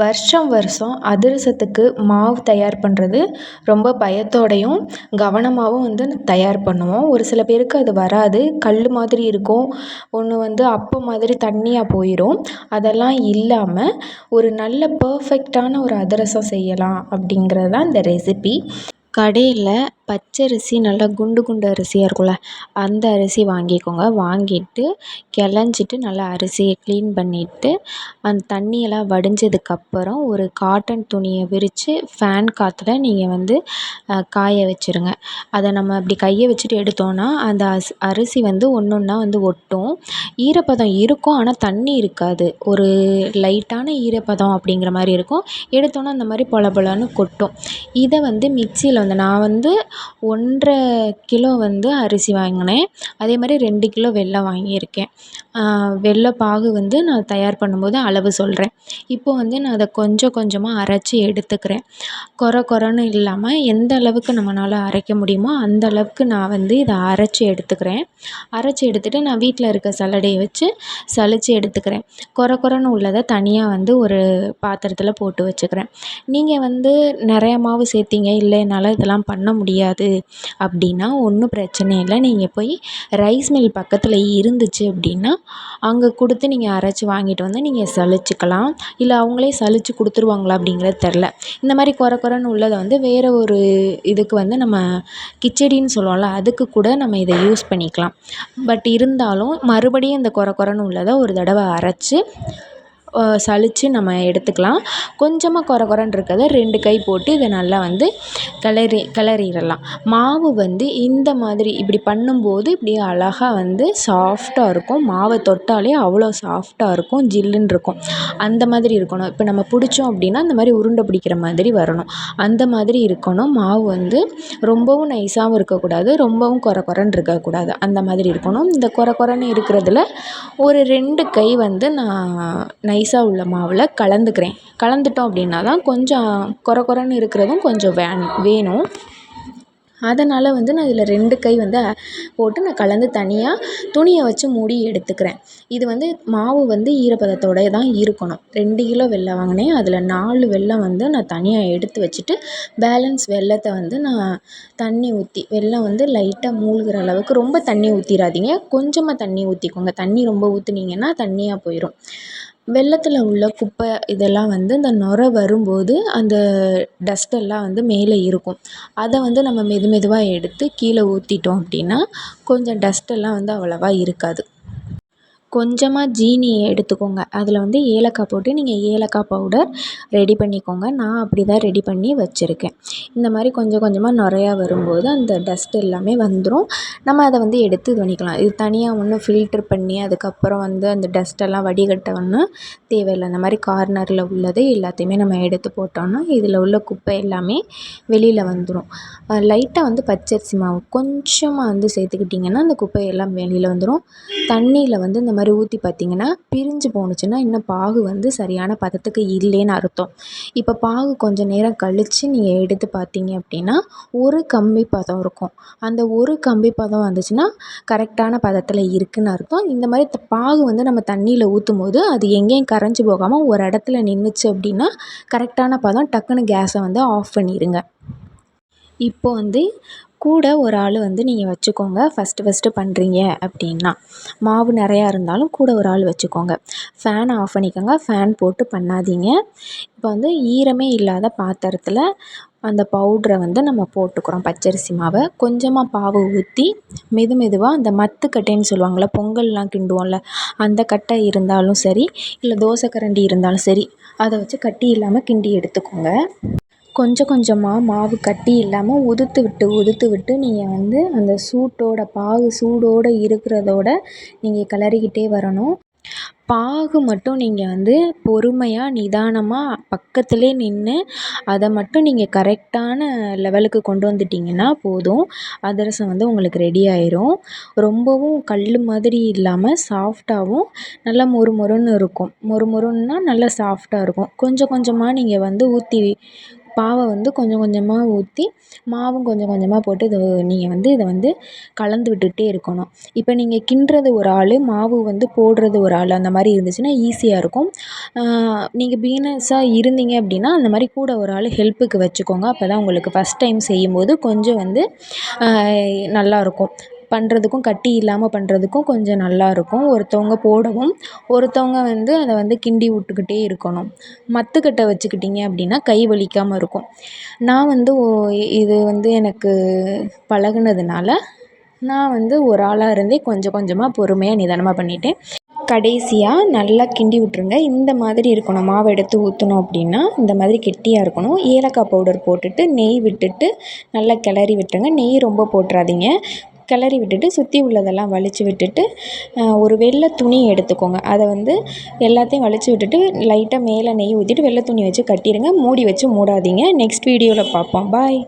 வருஷம் வருஷம் அதிரசத்துக்கு மாவு தயார் பண்ணுறது ரொம்ப பயத்தோடையும் கவனமாகவும் வந்து தயார் பண்ணுவோம். ஒரு சில பேருக்கு அது வராது. கல் மாதிரி இருக்கும். ஒன்று வந்து அப்பம் மாதிரி தண்ணியாக போயிடும் அதெல்லாம் இல்லாமல் ஒரு நல்ல பர்ஃபெக்டான ஒரு அதிரசம் செய்யலாம் அப்படிங்கிறது தான் இந்த ரெசிபி கடையில் பச்சரிசி நல்லா குண்டு குண்டு அரிசியாக இருக்கும்ல அந்த அரிசி வாங்கிக்கோங்க. வாங்கிட்டு கிளஞ்சிட்டு நல்லா அரிசியை க்ளீன் பண்ணிவிட்டு அந்த தண்ணியெல்லாம் வடிஞ்சதுக்கப்புறம் ஒரு காட்டன் துணியை விரித்து ஃபேன் காற்றுல நீங்கள் வந்து காய வச்சுருங்க. அதை நம்ம அப்படி கையை வச்சுட்டு எடுத்தோன்னா அந்த அஸ் அரிசி வந்து ஒன்று ஒன்றா வந்து ஒட்டும். ஈரப்பதம் இருக்கும் ஆனால் தண்ணி இருக்காது. ஒரு லைட்டான ஈரப்பதம் அப்படிங்கிற மாதிரி இருக்கும். எடுத்தோன்னே அந்த மாதிரி பொல பொலன்னு கொட்டும். இதை வந்து மிக்சியில் வந்து நான் வந்து ஒன்றரை கிலோ வந்து அரிசி வாங்கினேன். அதே மாதிரி ரெண்டு கிலோ வெல்லம் வாங்கியிருக்கேன். வெல்ல பாகு வந்து நான் தயார் பண்ணும்போது அளவு சொல்கிறேன் இப்போது வந்து நான் அதை கொஞ்சம் கொஞ்சமாக அரைச்சி எடுத்துக்கிறேன். கொர கொரன்னு இல்லாமல் எந்த அளவுக்கு நம்மளால் அரைக்க முடியுமோ அந்த அளவுக்கு நான் வந்து இதை அரைச்சி எடுத்துக்கிறேன். அரைச்சி எடுத்துகிட்டு நான் வீட்டில் இருக்க சல்லடையை வச்சு சலித்து எடுத்துக்கிறேன். கொர கொரன்னு உள்ளதை தனியாக வந்து ஒரு பாத்திரத்தில் போட்டு வச்சுக்கிறேன். நீங்கள் வந்து நிறையா மாவு சேர்த்திங்க இல்லை என்னால் இதெல்லாம் பண்ண முடியாது. அப்படின்னா ஒன்றும் பிரச்சனை இல்லை. நீங்கள் போய் ரைஸ் மில் பக்கத்தில் இருந்துச்சு அப்படின்னா அங்கே கொடுத்து நீங்கள் அரைச்சி வாங்கிட்டு வந்து நீங்கள் சலிச்சுக்கலாம். இல்லை அவங்களே சலித்து கொடுத்துருவாங்களா அப்படிங்கிறது தெரில இந்த மாதிரி கொர கொரன்னு உள்ளதை வந்து வேறு ஒரு இதுக்கு வந்து நம்ம கிச்சடின்னு சொல்லுவோம்ல அதுக்கு கூட நம்ம இதை யூஸ் பண்ணிக்கலாம். பட் இருந்தாலும் மறுபடியும் இந்த கொர கொரன்னு உள்ளதை ஒரு தடவை அரைச்சி சலித்து நம்ம எடுத்துக்கலாம். கொஞ்சமாக கொர கொரன்னு இருக்கிறத ரெண்டு கை போட்டு இதை நல்லா வந்து கிளறி கிளறிடலாம். மாவு வந்து இந்த மாதிரி இப்படி பண்ணும்போது இப்படி அழகாக வந்து சாஃப்டாக இருக்கும். மாவை தொட்டாலே அவ்வளோ சாஃப்டாக இருக்கும். ஜில்லுன்னு இருக்கும். அந்த மாதிரி இருக்கணும். இப்போ நம்ம பிடிச்சோம் அப்படின்னா இந்த மாதிரி உருண்டை பிடிக்கிற மாதிரி வரணும். அந்த மாதிரி இருக்கணும். மாவு வந்து ரொம்பவும் நைஸாகவும் இருக்கக்கூடாது. ரொம்பவும் கொர கொரன்னு இருக்கக்கூடாது. அந்த மாதிரி இருக்கணும். இந்த கொர கொரன்னு இருக்கிறதுல ஒரு ரெண்டு கை வந்து நான் நைஸ் நைஸாக உள்ள மாவில் கலந்துக்கிறேன். கலந்துட்டோம் அப்படின்னா தான் கொஞ்சம் கொர கொரன்னு இருக்கிறதும் கொஞ்சம் வேன் வேணும். அதனால் வந்து நான் இதில் ரெண்டு கை வந்து போட்டு நான் கலந்து தனியாக துணியை வச்சு மூடி எடுத்துக்கிறேன். இது வந்து மாவு வந்து ஈரப்பதத்தோடய தான் இருக்கணும். ரெண்டு கிலோ வெல்லம் வாங்கினேன். அதில் நாலு வெல்லம் வந்து நான் தனியாக எடுத்து வச்சுட்டு பேலன்ஸ் வெல்லத்தை வந்து நான் தண்ணி ஊற்றி வெல்லம் வந்து லைட்டாக மூழ்கிற அளவுக்கு ரொம்ப தண்ணி ஊற்றிடாதீங்க கொஞ்சமாக தண்ணி ஊற்றிக்கோங்க தண்ணி ரொம்ப ஊற்றுனீங்கன்னா தண்ணியாக போயிடும் வெள்ளத்தில் உள்ள குப்பை இதெல்லாம் வந்து இந்த நுரை வரும்போது அந்த டஸ்ட்டெல்லாம் வந்து மேலே இருக்கும். அதை வந்து நம்ம மெது மெதுவாக எடுத்து கீழே ஊற்றிட்டோம் அப்படின்னா கொஞ்சம் டஸ்ட்டெல்லாம் வந்து அவ்வளோவா இருக்காது. கொஞ்சமாக ஜீனி எடுத்துக்கோங்க. அதில் வந்து ஏலக்காய் போட்டு நீங்கள் ஏலக்காய் பவுடர் ரெடி பண்ணிக்கோங்க. நான் அப்படி தான் ரெடி பண்ணி வச்சுருக்கேன். இந்த மாதிரி கொஞ்சம் கொஞ்சமாக நுரையா வரும்போது அந்த டஸ்ட் எல்லாமே வந்துடும் நம்ம அதை வந்து எடுத்து இது பண்ணிக்கலாம் இது தனியாக ஒன்றும் ஃபில்ட்ரு பண்ணி அதுக்கப்புறம் வந்து அந்த டஸ்ட்டெல்லாம் வடிகட்ட ஒன்றும் தேவையில்லை. அந்த மாதிரி கார்னரில் உள்ளது எல்லாத்தையுமே நம்ம எடுத்து போட்டோம்னா இதில் உள்ள குப்பை எல்லாமே வெளியில் வந்துடும் லைட்டாக வந்து பச்சரிசி மாவு கொஞ்சமாக வந்து சேர்த்துக்கிட்டிங்கன்னா அந்த குப்பை எல்லாம் வெளியில் வந்துடும் தண்ணியில் வந்து இந்த மாதிரி மாதிரி ஊற்றி பார்த்திங்கன்னா பிரிஞ்சு போணுச்சுன்னா இன்னும் பாகு வந்து சரியான பதத்துக்கு இல்லைன்னு அர்த்தம். இப்போ பாகு கொஞ்சம் நேரம் கழித்து நீங்கள் எடுத்து பார்த்தீங்க அப்படின்னா ஒரு கம்பி பதம் இருக்கும். அந்த ஒரு கம்பி பதம் வந்துச்சுன்னா கரெக்டான பதத்தில் இருக்குதுன்னு அர்த்தம். இந்த மாதிரி பாகு வந்து நம்ம தண்ணியில் ஊற்றும் போது அது எங்கேயும் கரைஞ்சி போகாமல் ஒரு இடத்துல நின்றுச்சு அப்படின்னா கரெக்டான பதம் டக்குன்னு கேஸை வந்து ஆஃப் பண்ணிடுங்க இப்போ வந்து கூட ஒரு ஆள் வந்து நீங்கள் வச்சுக்கோங்க. ஃபஸ்ட்டு ஃபஸ்ட்டு பண்ணுறீங்க அப்படின்னா. மாவு நிறையா இருந்தாலும் கூட ஒரு ஆள் வச்சுக்கோங்க. ஃபேனை ஆஃப் பண்ணிக்கோங்க. ஃபேன் போட்டு பண்ணாதீங்க. இப்போ வந்து ஈரமே இல்லாத பாத்திரத்தில் அந்த பவுட்ரை வந்து நம்ம போட்டுக்கிறோம். பச்சரிசி மாவை. கொஞ்சமாக பாவு ஊற்றி மெது மெதுவாக அந்த மத்துக்கட்டைன்னு சொல்லுவாங்கள்ல பொங்கல்லாம் கிண்டுவோம்ல அந்த கட்டை இருந்தாலும் சரி இல்லை தோசை கரண்டி இருந்தாலும் சரி அதை வச்சு கட்டி இல்லாமல் கிண்டி எடுத்துக்கோங்க. கொஞ்சம் கொஞ்சமாக மாவு கட்டி இல்லாமல் உதுத்து விட்டு உதுத்து விட்டு நீங்கள் வந்து அந்த சூட்டோட பாகு சூடோடு இருக்கிறதோட நீங்கள் கிளறிக்கிட்டே வரணும். பாகு மட்டும் நீங்கள் வந்து பொறுமையாக நிதானமாக பக்கத்திலே நின்று அதை மட்டும் நீங்கள் கரெக்டான லெவலுக்கு கொண்டு வந்துட்டிங்கன்னா போதும். அதிரசம் வந்து உங்களுக்கு ரெடி ஆயிரும். ரொம்பவும் கல் மாதிரி இல்லாமல் சாஃப்டாகவும் நல்லா மொறு மொறுன்னு இருக்கும். மொறு மொறுன்னா நல்லா சாஃப்டாக இருக்கும். கொஞ்சம் கொஞ்சமாக நீங்கள் வந்து ஊற்றி பாவை வந்து கொஞ்சம் கொஞ்சமாக ஊற்றி மாவும் கொஞ்சம் கொஞ்சமாக போட்டு இது நீங்கள் வந்து இதை வந்து கலந்து விட்டுகிட்டே இருக்கணும். இப்போ நீங்கள் கிண்டுறது ஒரு ஆள் மாவு வந்து போடுறது ஒரு ஆள் அந்த மாதிரி இருந்துச்சுன்னா ஈஸியாக இருக்கும். நீங்கள் பிகினர்ஸாக இருந்தீங்க அப்படின்னா அந்த மாதிரி கூட ஒரு ஆள் ஹெல்ப்புக்கு வச்சுக்கோங்க. அப்போ தான் உங்களுக்கு ஃபஸ்ட் டைம் செய்யும்போது கொஞ்சம் வந்து நல்லாயிருக்கும் பண்ணுறதுக்கும் கட்டி இல்லாமல் பண்ணுறதுக்கும் கொஞ்சம் நல்லாயிருக்கும் ஒருத்தவங்க போடவும் ஒருத்தவங்க வந்து அதை வந்து கிண்டி விட்டுக்கிட்டே இருக்கணும். மத்துக்கட்டை வச்சுக்கிட்டிங்க அப்படின்னா கை வலிக்காமல் இருக்கும். நான் வந்து ஓ இது வந்து எனக்கு பழகுனதுனால நான் வந்து ஒரு ஆளாக இருந்தே கொஞ்சம் கொஞ்சமாக பொறுமையாக நிதானமாக பண்ணிட்டேன். கடைசியாக நல்லா கிண்டி விட்ருங்க இந்த மாதிரி இருக்கணும். மாவு எடுத்து ஊற்றினோம் அப்படின்னா இந்த மாதிரி கெட்டியாக இருக்கணும். ஏலக்காய் பவுடர் போட்டுட்டு நெய் விட்டுட்டு நல்லா கிளறி விட்டுருங்க. நெய் ரொம்ப போட்டுறாதீங்க. கிளறி விட்டுட்டு சுற்றி உள்ளதெல்லாம் வலித்து விட்டுட்டு ஒரு வெள்ளை துணி எடுத்துக்கோங்க. அதை வந்து எல்லாத்தையும் வலித்து விட்டுட்டு லைட்டாக மேலே நெய் ஊற்றிட்டு வெள்ளை துணி வச்சு கட்டிடுங்க மூடி வச்சு மூடாதீங்க. நெக்ஸ்ட் வீடியோவில் பார்ப்போம் பாய்.